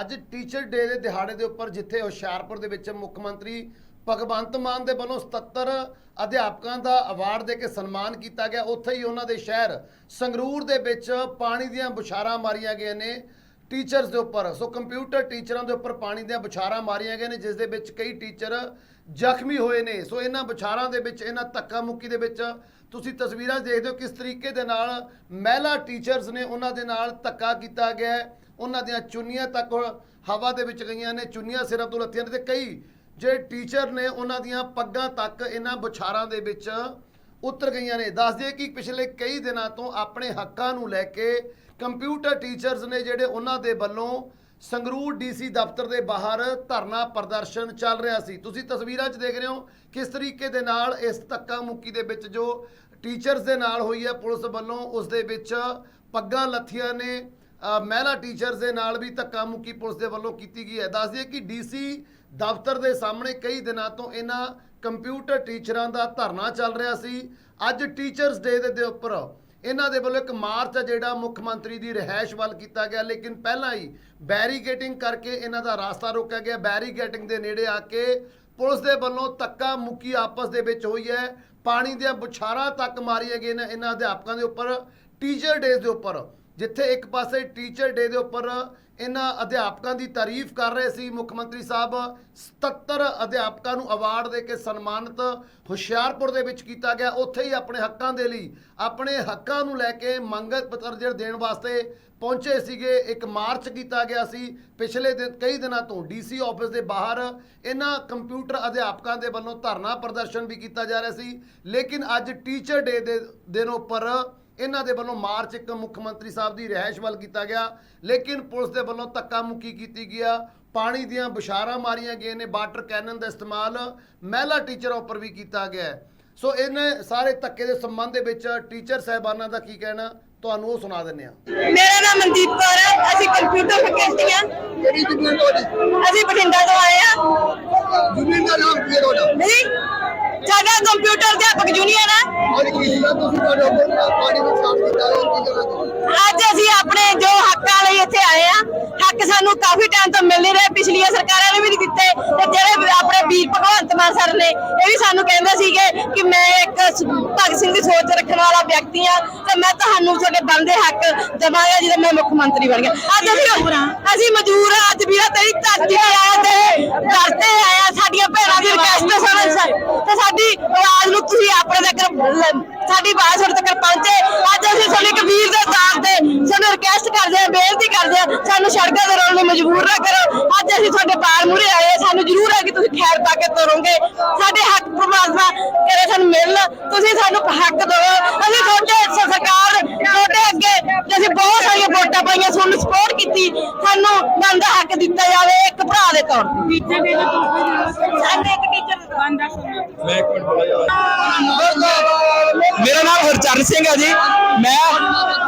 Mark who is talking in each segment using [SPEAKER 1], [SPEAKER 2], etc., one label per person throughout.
[SPEAKER 1] ਅੱਜ teacher day ਦੇ ਦਿਹਾੜੇ ਦੇ ਉੱਪਰ ਜਿੱਥੇ ਹੁਸ਼ਿਆਰਪੁਰ ਦੇ ਵਿੱਚ ਮੁੱਖ ਮੰਤਰੀ ਭਗਵੰਤ ਮਾਨ ਦੇ ਵੱਲੋਂ 77 ਅਧਿਆਪਕਾਂ ਦਾ ਅਵਾਰਡ ਦੇ ਕੇ ਸਨਮਾਨ ਕੀਤਾ ਗਿਆ, ਉੱਥੇ ਹੀ ਉਹਨਾਂ ਦੇ ਸ਼ਹਿਰ ਸੰਗਰੂਰ ਦੇ ਵਿੱਚ ਪਾਣੀ ਦੀਆਂ ਬੁਛਾਰਾਂ ਮਾਰੀਆਂ ਗਈਆਂ ਨੇ ਟੀਚਰਸ ਦੇ ਉੱਪਰ। ਸੋ ਕੰਪਿਊਟਰ ਟੀਚਰਾਂ ਦੇ ਉੱਪਰ ਪਾਣੀ ਦੀਆਂ ਬੁਛਾਰਾਂ ਮਾਰੀਆਂ ਗਈਆਂ ਨੇ, ਜਿਸ ਦੇ ਵਿੱਚ ਕਈ ਟੀਚਰ ਜ਼ਖਮੀ ਹੋਏ ਨੇ। ਸੋ ਇਹਨਾਂ ਬੁਛਾਰਾਂ ਦੇ ਵਿੱਚ, ਇਹਨਾਂ ਧੱਕਾ ਮੁੱਕੀ ਦੇ ਵਿੱਚ ਤੁਸੀਂ ਤਸਵੀਰਾਂ 'ਚ ਦੇਖਦੇ ਹੋ ਕਿਸ ਤਰੀਕੇ ਦੇ ਨਾਲ ਮਹਿਲਾ ਟੀਚਰਸ ਨੇ ਉਹਨਾਂ ਦੇ ਨਾਲ ਧੱਕਾ ਕੀਤਾ ਗਿਆ ਉਹਨਾਂ ਦੀਆਂ ਚੁੰਨੀਆਂ ਤੱਕ ਹਵਾ ਦੇ ਵਿੱਚ ਗਈਆਂ ਨੇ, ਚੁੰਨੀਆਂ ਸਿਰਾਂ ਤੋਂ ਲੱਥੀਆਂ ਨੇ ਤੇ ਕਈ ਜਿਹੜੇ ਟੀਚਰ ਨੇ ਉਹਨਾਂ ਦੀਆਂ ਪੱਗਾਂ ਤੱਕ ਇਹਨਾਂ ਬੁਛਾਰਾਂ ਦੇ ਵਿੱਚ ਉਤਰ ਗਈਆਂ ਨੇ। ਦੱਸ ਦਈਏ ਕਿ ਪਿਛਲੇ ਕਈ ਦਿਨਾਂ ਤੋਂ ਆਪਣੇ ਹੱਕਾਂ ਨੂੰ ਲੈ ਕੇ ਕੰਪਿਊਟਰ ਟੀਚਰਸ ਨੇ ਜਿਹੜੇ ਉਹਨਾਂ ਦੇ ਵੱਲੋਂ ਸੰਗਰੂਰ ਡੀਸੀ ਦਫ਼ਤਰ ਦੇ ਬਾਹਰ ਧਰਨਾ ਪ੍ਰਦਰਸ਼ਨ ਚੱਲ ਰਿਹਾ ਸੀ। ਤੁਸੀਂ ਤਸਵੀਰਾਂ 'ਚ ਦੇਖ ਰਹੇ ਹੋ ਕਿਸ ਤਰੀਕੇ ਦੇ ਨਾਲ ਇਸ ਧੱਕਾ ਮੁੱਕੀ ਦੇ ਵਿੱਚ ਜੋ ਟੀਚਰਸ ਦੇ ਨਾਲ ਹੋਈ ਹੈ, ਪੁਲਿਸ ਵੱਲੋਂ ਉਸ ਦੇ ਵਿੱਚ ਪੱਗਾਂ ਲੱਥੀਆਂ ਨੇ। ਮਹਿਲਾ ਟੀਚਰਸ ਦੇ ਨਾਲ ਵੀ ਧੱਕਾ ਮੁੱਕੀ ਪੁਲਿਸ ਦੇ ਵੱਲੋਂ ਕੀਤੀ ਗਈ ਹੈ। ਦੱਸ ਦਈਏ ਕਿ ਡੀਸੀ ਦਫ਼ਤਰ ਦੇ ਸਾਹਮਣੇ ਕਈ ਦਿਨਾਂ ਤੋਂ ਇਹਨਾਂ ਕੰਪਿਊਟਰ ਟੀਚਰਾਂ ਦਾ ਧਰਨਾ ਚੱਲ ਰਿਹਾ ਸੀ। ਅੱਜ ਟੀਚਰਸ ਡੇ ਦੇ ਉੱਪਰ ਇਹਨਾਂ ਦੇ ਵੱਲੋਂ ਇੱਕ ਮਾਰਚ ਆ ਜਿਹੜਾ ਮੁੱਖ ਮੰਤਰੀ ਦੀ ਰਿਹਾਇਸ਼ ਵੱਲ ਕੀਤਾ ਗਿਆ। ਲੇਕਿਨ ਪਹਿਲਾਂ ਹੀ ਬੈਰੀਕੇਟਿੰਗ ਕਰਕੇ ਇਹਨਾਂ ਦਾ ਰਾਸਤਾ ਰੋਕਿਆ ਗਿਆ। ਬੈਰੀਗੇਟਿੰਗ ਦੇ ਨੇੜੇ ਆ ਕੇ ਪੁਲਿਸ ਦੇ ਵੱਲੋਂ ਧੱਕਾ ਮੁੱਕੀ ਆਪਸ ਦੇ ਵਿੱਚ ਹੋਈ ਹੈ। ਪਾਣੀ ਦੀਆਂ ਬੁਛਾਰਾਂ ਤੱਕ ਮਾਰੀਆਂ ਗਈਆਂ ਇਹਨਾਂ ਅਧਿਆਪਕਾਂ ਦੇ ਉੱਪਰ। ਟੀਚਰ ਡੇਜ਼ ਦੇ ਉੱਪਰ ਜਿੱਥੇ ਇੱਕ ਪਾਸੇ ਟੀਚਰ ਡੇ ਦੇ ਉੱਪਰ ਇਹਨਾਂ ਅਧਿਆਪਕਾਂ ਦੀ ਤਾਰੀਫ ਕਰ ਰਹੇ ਸੀ, ਮੁੱਖ ਮੰਤਰੀ ਸਾਹਿਬ 77 ਅਧਿਆਪਕਾਂ ਨੂੰ ਅਵਾਰਡ ਦੇ ਕੇ ਸਨਮਾਨਿਤ ਹੁਸ਼ਿਆਰਪੁਰ ਦੇ ਵਿੱਚ ਕੀਤਾ ਗਿਆ। ਉੱਥੇ ਹੀ ਆਪਣੇ ਹੱਕਾਂ ਦੇ ਲਈ, ਆਪਣੇ ਹੱਕਾਂ ਨੂੰ ਲੈ ਕੇ ਮੰਗ ਪੱਤਰ ਜਿਹੜੇ ਦੇਣ ਵਾਸਤੇ ਪਹੁੰਚੇ ਸੀਗੇ, ਇੱਕ ਮਾਰਚ ਕੀਤਾ ਗਿਆ ਸੀ। ਪਿਛਲੇ ਦਿਨ, ਕਈ ਦਿਨਾਂ ਤੋਂ ਡੀਸੀ ਆਫਿਸ ਦੇ ਬਾਹਰ ਇਹਨਾਂ ਕੰਪਿਊਟਰ ਅਧਿਆਪਕਾਂ ਦੇ ਵੱਲੋਂ ਧਰਨਾ ਪ੍ਰਦਰਸ਼ਨ ਵੀ ਕੀਤਾ ਜਾ ਰਿਹਾ ਸੀ। ਲੇਕਿਨ ਅੱਜ ਟੀਚਰ ਡੇ ਦੇ ਦਿਨ ਉੱਪਰ ਇਹਨਾਂ ਦੇ ਵੱਲੋਂ ਮਾਰਚ ਇੱਕ ਮੁੱਖ ਮੰਤਰੀ ਸਾਹਿਬ ਦੀ ਰਿਹਾਇਸ਼ ਵੱਲ ਕੀਤਾ ਗਿਆ ਲੇਕਿਨ ਪੁਲਿਸ ਦੇ ਵੱਲੋਂ ਧੱਕਾ ਮੁੱਕੀ ਕੀਤੀ ਗਿਆ। ਪਾਣੀ ਦੀਆਂ ਬੁਛਾਰਾਂ ਮਾਰੀਆਂ ਗਈਆਂ ਨੇ ਵਾਟਰ ਕੈਨਨ ਦਾ ਇਸਤੇਮਾਲ ਮਹਿਲਾ ਟੀਚਰਾਂ ਉੱਪਰ ਵੀ ਕੀਤਾ ਗਿਆ। ਸੋ ਇਹਨੇ ਸਾਰੇ ਧੱਕੇ ਦੇ ਸੰਬੰਧ ਦੇ ਵਿੱਚ ਟੀਚਰ ਸਾਹਿਬਾਨਾਂ ਦਾ ਕੀ ਕਹਿਣਾ ਤੁਹਾਨੂੰ ਉਹ ਸੁਣਾ ਦਿੰਦੇ ਆ
[SPEAKER 2] ਮੇਰਾ ਨਾਮ ਮਨਦੀਪ ਕੌਰ ਹੈ ਅਸੀਂ ਕੰਪਿਊਟਰ ਫੈਕਲਟੀ
[SPEAKER 3] ਕਿਹੜੀ ਤੁਹਾਡੀ
[SPEAKER 2] ਅਸੀਂ ਬਠਿੰਡਾ ਤੋਂ ਆਏ ਹਾਂ।
[SPEAKER 3] ਯੂਨੀਅਨ ਦਾ ਨਾਮ ਕੀ ਹੈ ਤੁਹਾਡਾ?
[SPEAKER 2] ਨਹੀਂ ਸਾਡਾ ਕੰਪਿਊਟਰ ਅਧਿਆਪਕ ਜੂਨੀਅਰ ਹੈ ਅੱਜ ਅਸੀਂ ਆਪਣੇ ਜੋ ਹੱਕਾਂ ਲਈ ਇੱਥੇ ਆਏ ਆ ਹੱਕ ਸਾਨੂੰ ਕਾਫੀ ਟਾਈਮ ਤੋਂ ਮਿਲ ਨਹੀਂ ਰਹੇ ਪਿਛਲੀਆਂ ਸਰਕਾਰਾਂ ਨੇ ਵੀ ਨਹੀਂ ਦਿੱਤੇ ਤੇ ਜਿਹੜੇ ਆਪਣੇ ਵੀਰ ਭਗਵੰਤ ਮਾਨ ਸਰ ਨੇ ਇਹ ਵੀ ਸਾਨੂੰ ਕਹਿੰਦੇ ਸੀਗੇ ਕਿ ਮੈਂ ਇੱਕ ਭਗਤ ਸਿੰਘ ਦੀ ਸੋਚ ਰੱਖਣ ਵਾਲਾ ਵਿਅਕਤੀ ਆ ਤੇ ਮੈਂ ਤੁਹਾਨੂੰ ਤੁਹਾਡੇ ਬਣਦੇ ਹੱਕ ਦਵਾਂਗਾ ਜਦੋਂ ਮੈਂ ਮੁੱਖ ਮੰਤਰੀ ਬਣ ਗਿਆ। ਅੱਜ ਅਸੀਂ ਅਸੀਂ ਮਜ਼ਦੂਰ ਆ ਅੱਜ ਵੀਰਾ ਤੇਰੀ ਧਰਤੀ ਤੇ ਆਇਆ ਤੇ ਆਇਆ ਸਾਡੀਆਂ ਭੈਣਾਂ ਦੀ ਰਿਕਵੈਸਟ ਤੇ ਸਾਡੀ ਆਵਾਜ਼ ਨੂੰ ਤੁਸੀਂ ਆਪਣੇ ਤੱਕ ਸਾਡੀ ਆਵਾਜ਼ ਤੁਹਾਡੇ ਤੱਕ ਪਹੁੰਚੇ। ਅੱਜ ਅਸੀਂ ਤੁਹਾਨੂੰ ਇੱਕ ਦੇ ਤੌਰ ਤੇ ਸਾਨੂੰ ਰਿਕਵੈਸਟ ਕਰਦੇ ਆ ਬੇਨਤੀ ਕਰਦੇ ਆ ਸਾਨੂੰ ਸੜਕਾਂ ਤੇ ਰੋਣ ਨੂੰ ਮਜਬੂਰ ਨਾ ਕਰੋ। ਅੱਜ ਅਸੀਂ ਤੁਹਾਡੇ ਬਾਹਰ ਮੂਰੇ ਆਏ ਸਾਨੂੰ ਜ਼ਰੂਰ ਹੈ ਕਿ ਤੁਸੀਂ ਖੈਰ ਪਾ ਕੇ ਤੋਰੋਗੇ। ਸਾਡੇ ਹੱਕ ਪਰਮਾਤਮਾ ਕਰੇ ਸਾਨੂੰ ਮਿਲਣ। ਤੁਸੀਂ ਸਾਨੂੰ ਹੱਕ ਦਿਓ। ਅਸੀਂ ਤੁਹਾਡੇ ਸਰਕਾਰ ਤੁਹਾਡੇ ਅੱਗੇ ਜੇ ਅਸੀਂ ਬਹੁਤ ਸਾਰੀਆਂ ਵੋਟਾਂ ਪਾਈਆਂ ਤੁਹਾਨੂੰ ਸਪੋਰਟ ਕੀਤੀ। ਸਾਨੂੰ ਬਣਦਾ ਹੱਕ ਦਿੱਤਾ ਜਾਵੇ ਇੱਕ ਭਰਾ ਦੇ ਤੌਰ ਤੇ। ਸਾਡੇ ਇੱਕ ਟੀਚਰ ਬਣਦਾ
[SPEAKER 4] ਮੇਰਾ ਨਾਮ ਹਰਚਰਨ ਸਿੰਘ ਹੈ ਜੀ। ਮੈਂ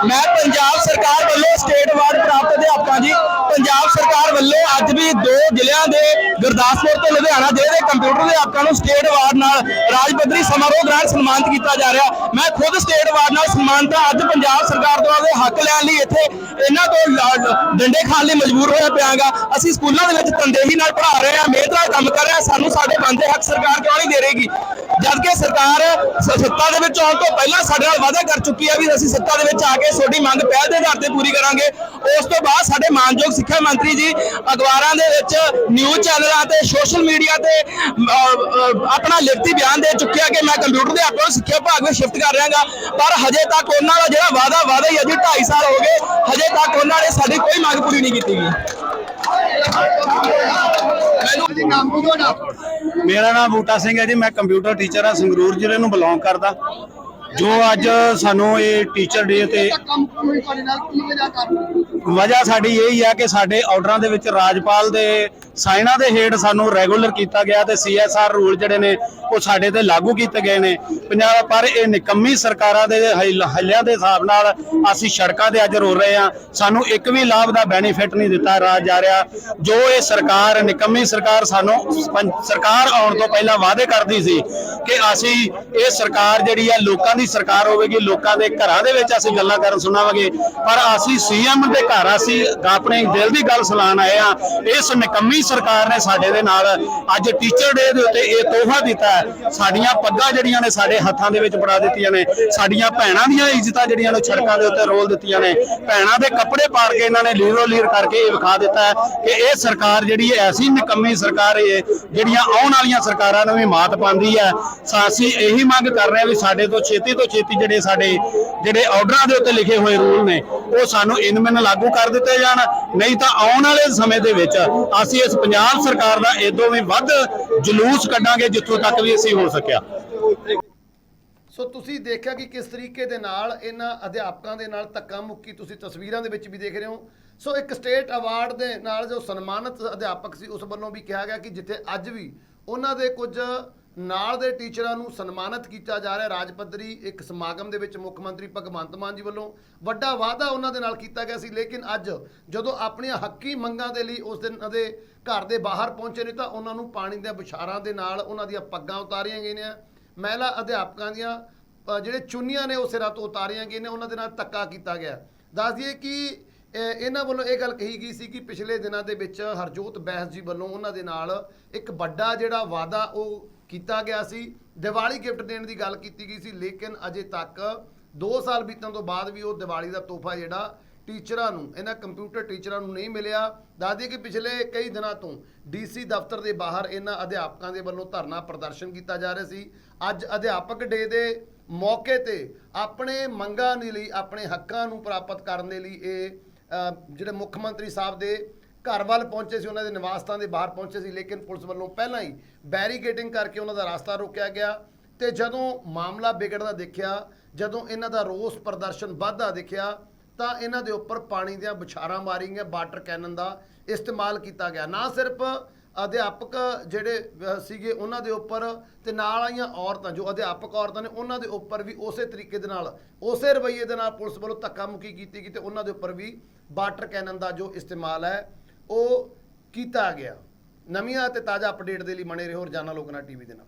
[SPEAKER 4] ਮੈਂ ਪੰਜਾਬ ਸਰਕਾਰ ਵੱਲੋਂ ਸਟੇਟ ਅਵਾਰਡ ਪ੍ਰਾਪਤ ਅਧਿਆਪਕਾਂ ਜੀ ਪੰਜਾਬ ਸਰਕਾਰ ਵੱਲੋਂ ਅੱਜ ਵੀ ਦੋ ਜ਼ਿਲ੍ਹਿਆਂ ਦੇ ਗੁਰਦਾਸਪੁਰ ਤੇ ਲੁਧਿਆਣਾ ਜ਼ਿਲ੍ਹੇ ਦੇ ਕੰਪਿਊਟਰ ਅਧਿਆਪਕਾਂ ਨੂੰ ਸਟੇਟ ਅਵਾਰਡ ਨਾਲ ਰਾਜ ਪੱਧਰੀ ਸਮਾਰੋਹ ਦੌਰਾਨ ਸਨਮਾਨਿਤ ਕੀਤਾ ਜਾ ਰਿਹਾ। ਮੈਂ ਖੁਦ ਸਟੇਟ ਅਵਾਰਡ ਨਾਲ ਸਨਮਾਨਿਤ ਹਾਂ। ਅੱਜ ਪੰਜਾਬ ਸਰਕਾਰ ਤੋਂ ਆਪਦੇ ਹੱਕ ਲੈਣ ਲਈ ਇੱਥੇ ਇਹਨਾਂ ਤੋਂ ਲਾ- ਡੰਡੇ ਖਾਣ ਲਈ ਮਜਬੂਰ ਹੋਇਆ ਪਿਆਗਾ। ਅਸੀਂ ਸਕੂਲਾਂ ਦੇ ਵਿੱਚ ਤੰਦੇਹੀ ਨਾਲ ਪੜ੍ਹਾ ਰਹੇ ਹਾਂ, ਮਿਹਨਤ ਨਾਲ ਕੰਮ ਕਰ ਰਹੇ ਹਾਂ। ਸਾਨੂੰ ਸਾਡੇ ਬੰਦੇ ਹੱਕ ਸਰਕਾਰ ਕਿਉਂ ਨਹੀਂ ਦੇ ਰਹੇਗੀ? ਜਦ ਕਿ ਸਰਕਾਰ ਸੱਤਾ ਦੇ ਵਿੱਚ ਆਉਣ ਤੋਂ ਪਹਿਲਾਂ ਸਾਡੇ ਨਾਲ ਵਾਅਦਾ ਕਰ ਚੁੱਕੀ ਹੈ ਵੀ ਅਸੀਂ ਸੱਤਾ ਦੇ ਵਿੱਚ ਆ ਕੇ ਤੁਹਾਡੀ ਮੰਗ ਪਹਿਲ ਦੇ ਆਧਾਰ ਤੇ ਪੂਰੀ ਕਰਾਂਗੇ। ਉਸ ਤੋਂ ਬਾਅਦ ਸਾਡੇ ਮਾਨਯੋਗ ਸਿੱਖਿਆ ਮੰਤਰੀ ਜੀ ਅਖਬਾਰਾਂ ਦੇ ਵਿੱਚ ਨਿਊਜ਼ ਚੈਨਲਾਂ ਤੇ ਸੋਸ਼ਲ ਮੀਡੀਆ ਤੇ ਆਪਣਾ ਲਿਖਤੀ ਬਿਆਨ ਦੇ ਚੁੱਕਿਆ ਕਿ ਮੈਂ ਕੰਪਿਊਟਰ ਦੇ ਆਪਕੋ ਸਿੱਖਿਆ ਵਿਭਾਗ ਵਿੱਚ ਸ਼ਿਫਟ ਕਰ ਰਿਹਾਗਾ। ਪਰ ਹਜੇ ਤੱਕ ਉਹਨਾਂ ਦਾ ਜਿਹੜਾ ਵਾਅਦਾ ਵਾਅਦਾ ਹੀ ਅਜੇ 2.5 ਸਾਲ ਹੋ ਗਏ। ਹਜੇ ਤੱਕ ਉਹਨਾਂ ਨੇ ਸਾਡੀ ਕੋਈ ਮੰਗ ਪੂਰੀ ਨਹੀਂ ਕੀਤੀ ਗਈ।
[SPEAKER 3] ਮੈਨੂੰ ਜੀ ਨਾਮ ਕੀ ਤੁਹਾਡਾ।
[SPEAKER 5] ਮੇਰਾ ਨਾਮ ਬੂਟਾ ਸਿੰਘ ਹੈ ਜੀ। ਮੈਂ ਕੰਪਿਊਟਰ ਟੀਚਰ ਹਾਂ। ਸੰਗਰੂਰ ਜ਼ਿਲ੍ਹੇ ਨੂੰ ਬਿਲੋਂਗ ਕਰਦਾ। ਜੋ ਅੱਜ ਸਾਨੂੰ ਇਹ ਟੀਚਰ ਡੇ ਤੇ
[SPEAKER 3] ਵਜ੍ਹਾ
[SPEAKER 5] ਸਾਡੀ ਇਹ ਹੀ ਆ ਕਿ ਸਾਡੇ ਆਰਡਰਾਂ ਦੇ ਵਿੱਚ ਰਾਜਪਾਲ ਦੇ ਸਾਇਨਾ ਦੇ ਹੇਠ ਸਾਨੂੰ ਰੈਗੂਲਰ ਕੀਤਾ ਗਿਆ ਤੇ ਸੀਐਸਆਰ ਰੂਲ ਜਿਹੜੇ ਨੇ ਉਹ ਸਾਡੇ ਤੇ ਲਾਗੂ ਕੀਤੇ ਗਏ ਨੇ। ਪੰਜਾਬ ਪਰ ਇਹ ਨਿਕੰਮੀ ਸਰਕਾਰਾਂ ਦੇ ਹੱਲ- ਹੱਲਿਆਂ ਦੇ ਹਿਸਾਬ ਨਾਲ ਅਸੀਂ ਸੜਕਾਂ ਤੇ ਅੱਜ ਰੋ ਰਹੇ ਹਾਂ। ਸਾਨੂੰ ਇੱਕ ਵੀ ਲਾਭ ਦਾ ਬੈਨੀਫਿਟ ਨਹੀਂ ਦਿੱਤਾ ਰਾਜ ਜਾ ਰਿਹਾ। ਜੋ ਇਹ ਸਰਕਾਰ ਨਿਕੰਮੀ ਸਰਕਾਰ ਸਾਨੂੰ ਸਰਕਾਰ ਆਉਣ ਤੋਂ ਪਹਿਲਾਂ ਵਾਅਦੇ ਕਰਦੀ ਸੀ ਕਿ ਅਸੀਂ ਇਹ ਸਰਕਾਰ ਜਿਹੜੀ ਆ ਲੋਕਾਂ ਦੀ ਸਰਕਾਰ ਹੋਵੇਗੀ, ਲੋਕਾਂ ਦੇ ਘਰਾਂ ਦੇ ਵਿੱਚ ਅਸੀਂ ਗੱਲਾਂ ਕਰਨ ਸੁਣਾਵਾਂਗੇ। ਪਰ ਅਸੀਂ ਸੀਐਮ ਦੇ ਘਰ ਅਸੀਂ ਆਪਣੇ ਦਿਲ ਦੀ ਗੱਲ ਸੁਣਾਉਣ ਆਏ ਆ ਇਸ ਨਿਕੰਮੀ ਸਰਕਾਰ ਨੇ ਸਾਡੇ ਦੇ ਨਾਲ ਅੱਜ ਟੀਚਰ ਡੇ ਦੇ ਉੱਤੇ ਇਹ ਤੋਹਫਾ ਦਿੱਤਾ ਹੈ। ਸਾਡੀਆਂ ਪੱਗਾਂ ਜਿਹੜੀਆਂ ਨੇ ਸਾਡੇ ਹੱਥਾਂ ਦੇ ਵਿੱਚ ਫੜਾ ਦਿੱਤੀਆਂ ਨੇ। ਸਾਡੀਆਂ ਭੈਣਾਂ ਦੀਆਂ ਇੱਜ਼ਤਾਂ ਜਿਹੜੀਆਂ ਨੇ ਸੜਕਾਂ ਦੇ ਉੱਤੇ ਰੋਲ ਦਿੱਤੀਆਂ ਨੇ। ਭੈਣਾਂ ਦੇ ਕੱਪੜੇ ਪਾੜ ਕੇ ਇਹਨਾਂ ਨੇ ਲੀਰੋ ਲੀਰ ਕਰਕੇ ਇਹ ਵਿਖਾ ਦਿੱਤਾ ਹੈ ਕਿ ਇਹ ਸਰਕਾਰ ਜਿਹੜੀ ਹੈ, ਐਸੀ ਨਿਕੰਮੀ ਸਰਕਾਰ ਹੈ, ਜਿਹੜੀਆਂ ਆਉਣ ਵਾਲੀਆਂ ਸਰਕਾਰਾਂ ਨੂੰ ਵੀ ਮਾਤ ਪਾਉਂਦੀ ਹੈ। ਸਾ- ਅਸੀਂ ਇਹੀ ਮੰਗ ਕਰ ਰਹੇ ਹਾਂ ਵੀ ਸਾਡੇ ਤੋਂ ਛੇਤੀ ਤੋਂ ਛੇਤੀ ਜਿਹੜੇ ਸਾਡੇ ਜਿਹੜੇ ਆਰਡਰਾਂ ਦੇ ਉੱਤੇ ਲਿਖੇ ਹੋਏ ਰੂਲ ਨੇ, ਉਹ ਸਾਨੂੰ ਇਨਮਨ ਲਾਗੂ ਕਰ ਦਿੱਤੇ ਜਾਣ। ਨਹੀਂ ਤਾਂ ਆਉਣ ਵਾਲੇ ਸਮੇਂ ਦੇ ਵਿੱਚ ਅਸੀਂ ਇਸ ਪੰਜਾਬ ਸਰਕਾਰ ਦਾ ਇਦੋਂ ਵੀ ਵੱਧ ਜਲੂਸ ਕੱਢਾਂਗੇ ਜਿੱਥੋਂ ਤੱਕ ਵੀ ਅਸੀਂ ਹੋ ਸਕਿਆ।
[SPEAKER 1] ਸੋ ਤੁਸੀਂ ਦੇਖਿਆ ਕਿ ਕਿਸ ਤਰੀਕੇ ਦੇ ਨਾਲ ਇਹਨਾਂ ਅਧਿਆਪਕਾਂ ਦੇ ਨਾਲ ਧੱਕਾ ਮੁੱਕੀ ਤੁਸੀਂ ਤਸਵੀਰਾਂ ਦੇ ਵਿੱਚ ਵੀ ਦੇਖ ਰਹੇ ਹੋ। ਸੋ ਇੱਕ ਸਟੇਟ ਅਵਾਰਡ ਦੇ ਨਾਲ ਜੋ ਸਨਮਾਨਿਤ ਅਧਿਆਪਕ ਸੀ, ਉਸ ਵੱਲੋਂ ਵੀ ਕਿਹਾ ਗਿਆ ਕਿ ਜਿੱਥੇ ਅੱਜ ਵੀ ਉਹਨਾਂ ਦੇ ਕੁਝ ਨਾਲ ਦੇ ਟੀਚਰਾਂ ਨੂੰ ਸਨਮਾਨਿਤ ਕੀਤਾ ਜਾ ਰਿਹਾ ਰਾਜ ਪੱਧਰੀ ਇੱਕ ਸਮਾਗਮ ਦੇ ਵਿੱਚ ਮੁੱਖ ਮੰਤਰੀ ਭਗਵੰਤ ਮਾਨ ਜੀ ਵੱਲੋਂ ਵੱਡਾ ਵਾਅਦਾ ਉਹਨਾਂ ਦੇ ਨਾਲ ਕੀਤਾ ਗਿਆ ਸੀ। ਲੇਕਿਨ ਅੱਜ ਜਦੋਂ ਆਪਣੀਆਂ ਹੱਕੀ ਮੰਗਾਂ ਦੇ ਲਈ ਉਸ ਦਿਨ ਦੇ ਘਰ ਦੇ ਬਾਹਰ ਪਹੁੰਚੇ ਨੇ ਤਾਂ ਉਹਨਾਂ ਨੂੰ ਪਾਣੀ ਦੇ ਬੁਸ਼ਾਰਾਂ ਦੇ ਨਾਲ ਉਹਨਾਂ ਦੀਆਂ ਪੱਗਾਂ ਉਤਾਰੀਆਂ ਗਈਆਂ ਨੇ। ਮਹਿਲਾ ਅਧਿਆਪਕਾਂ ਦੀਆਂ ਜਿਹੜੇ ਚੁੰਨੀਆਂ ਨੇ ਉਹ ਸਿਰਾਂ ਤੋਂ ਉਤਾਰੀਆਂ ਗਈਆਂ ਨੇ, ਉਹਨਾਂ ਦੇ ਨਾਲ ਧੱਕਾ ਕੀਤਾ ਗਿਆ। ਦੱਸ ਦਈਏ ਕਿ ਇਹਨਾਂ ਵੱਲੋਂ ਇਹ ਗੱਲ ਕਹੀ ਗਈ ਸੀ ਕਿ ਪਿਛਲੇ ਦਿਨਾਂ ਦੇ ਵਿੱਚ ਹਰਜੋਤ ਬੈਂਸ ਜੀ ਵੱਲੋਂ ਉਹਨਾਂ ਦੇ ਨਾਲ ਇੱਕ ਵੱਡਾ ਜਿਹੜਾ ਵਾਅਦਾ ਉਹ ਕੀਤਾ ਗਿਆ ਸੀ। ਦੀਵਾਲੀ ਗਿਫਟ ਦੇਣ ਦੀ ਗੱਲ ਕੀਤੀ ਗਈ ਸੀ, ਲੇਕਿਨ ਅਜੇ ਤੱਕ 2 ਸਾਲ ਬੀਤਣ ਤੋਂ ਬਾਅਦ ਵੀ ਉਹ ਦੀਵਾਲੀ ਦਾ ਤੋਹਫਾ ਜਿਹੜਾ ਟੀਚਰਾਂ ਨੂੰ, ਇਹਨਾਂ ਕੰਪਿਊਟਰ ਟੀਚਰਾਂ ਨੂੰ ਨਹੀਂ ਮਿਲਿਆ। ਦੱਸਦੀ ਕਿ ਪਿਛਲੇ ਕਈ ਦਿਨਾਂ ਤੋਂ ਡੀਸੀ ਦਫ਼ਤਰ ਦੇ ਬਾਹਰ ਇਹਨਾਂ ਅਧਿਆਪਕਾਂ ਦੇ ਵੱਲੋਂ ਧਰਨਾ ਪ੍ਰਦਰਸ਼ਨ ਕੀਤਾ ਜਾ ਰਿਹਾ ਸੀ। ਅੱਜ ਅਧਿਆਪਕ ਡੇ ਦੇ ਮੌਕੇ ਤੇ ਆਪਣੇ ਮੰਗਾਂ ਦੇ ਲਈ, ਆਪਣੇ ਹੱਕਾਂ ਨੂੰ ਪ੍ਰਾਪਤ ਕਰਨ ਦੇ ਲਈ ਇਹ ਜਿਹੜੇ ਮੁੱਖ ਮੰਤਰੀ ਸਾਹਿਬ ਦੇ ਘਰ ਵੱਲ ਪਹੁੰਚੇ ਸੀ, ਉਹਨਾਂ ਦੇ ਨਿਵਾਸਤਾਂ ਦੇ ਬਾਹਰ ਪਹੁੰਚੇ ਸੀ, ਲੇਕਿਨ ਪੁਲਿਸ ਵੱਲੋਂ ਪਹਿਲਾਂ ਹੀ ਬੈਰੀਕੇਡਿੰਗ ਕਰਕੇ ਉਹਨਾਂ ਦਾ ਰਸਤਾ ਰੋਕਿਆ ਗਿਆ ਤੇ ਜਦੋਂ ਮਾਮਲਾ ਵਿਗੜਦਾ ਦੇਖਿਆ, ਜਦੋਂ ਇਹਨਾਂ ਦਾ ਰੋਸ ਪ੍ਰਦਰਸ਼ਨ ਵੱਧਦਾ ਦੇਖਿਆ, ਤਾਂ ਇਹਨਾਂ ਦੇ ਉੱਪਰ ਪਾਣੀ ਦੀਆਂ ਬੁਛਾਰਾਂ ਮਾਰੀ ਗਈਆਂ ਵਾਟਰ ਕੈਨਨ ਦਾ ਇਸਤੇਮਾਲ ਕੀਤਾ ਗਿਆ। ਨਾ ਸਿਰਫ ਅਧਿਆਪਕ ਜਿਹੜੇ ਸੀਗੇ ਉਹਨਾਂ ਦੇ ਉੱਪਰ ਤੇ ਨਾਲ ਆਈਆਂ ਔਰਤਾਂ, ਜੋ ਅਧਿਆਪਕ ਔਰਤਾਂ ਨੇ, ਉਹਨਾਂ ਦੇ ਉੱਪਰ ਵੀ ਉਸੇ ਤਰੀਕੇ ਦੇ ਨਾਲ, ਉਸੇ ਰਵੱਈਏ ਦੇ ਨਾਲ ਪੁਲਿਸ ਵੱਲੋਂ ਧੱਕਾ ਮੁੱਕੀ ਕੀਤੀ ਗਈ ਤੇ ਉਹਨਾਂ ਦੇ ਉੱਪਰ ਵੀ ਵਾਟਰ ਕੈਨਨ ਦਾ ਜੋ ਇਸਤੇਮਾਲ ਹੈ ਉਹ ਕੀਤਾ ਗਿਆ। ਨਵੀਆਂ ਤੇ ਤਾਜ਼ਾ ਅਪਡੇਟ ਦੇ ਲਈ ਬਣੇ ਰਹੋ ਰੋਜ਼ਾਨਾ ਲੋਕਨਾ ਟੀਵੀ ਦੇ ਨਾਲ।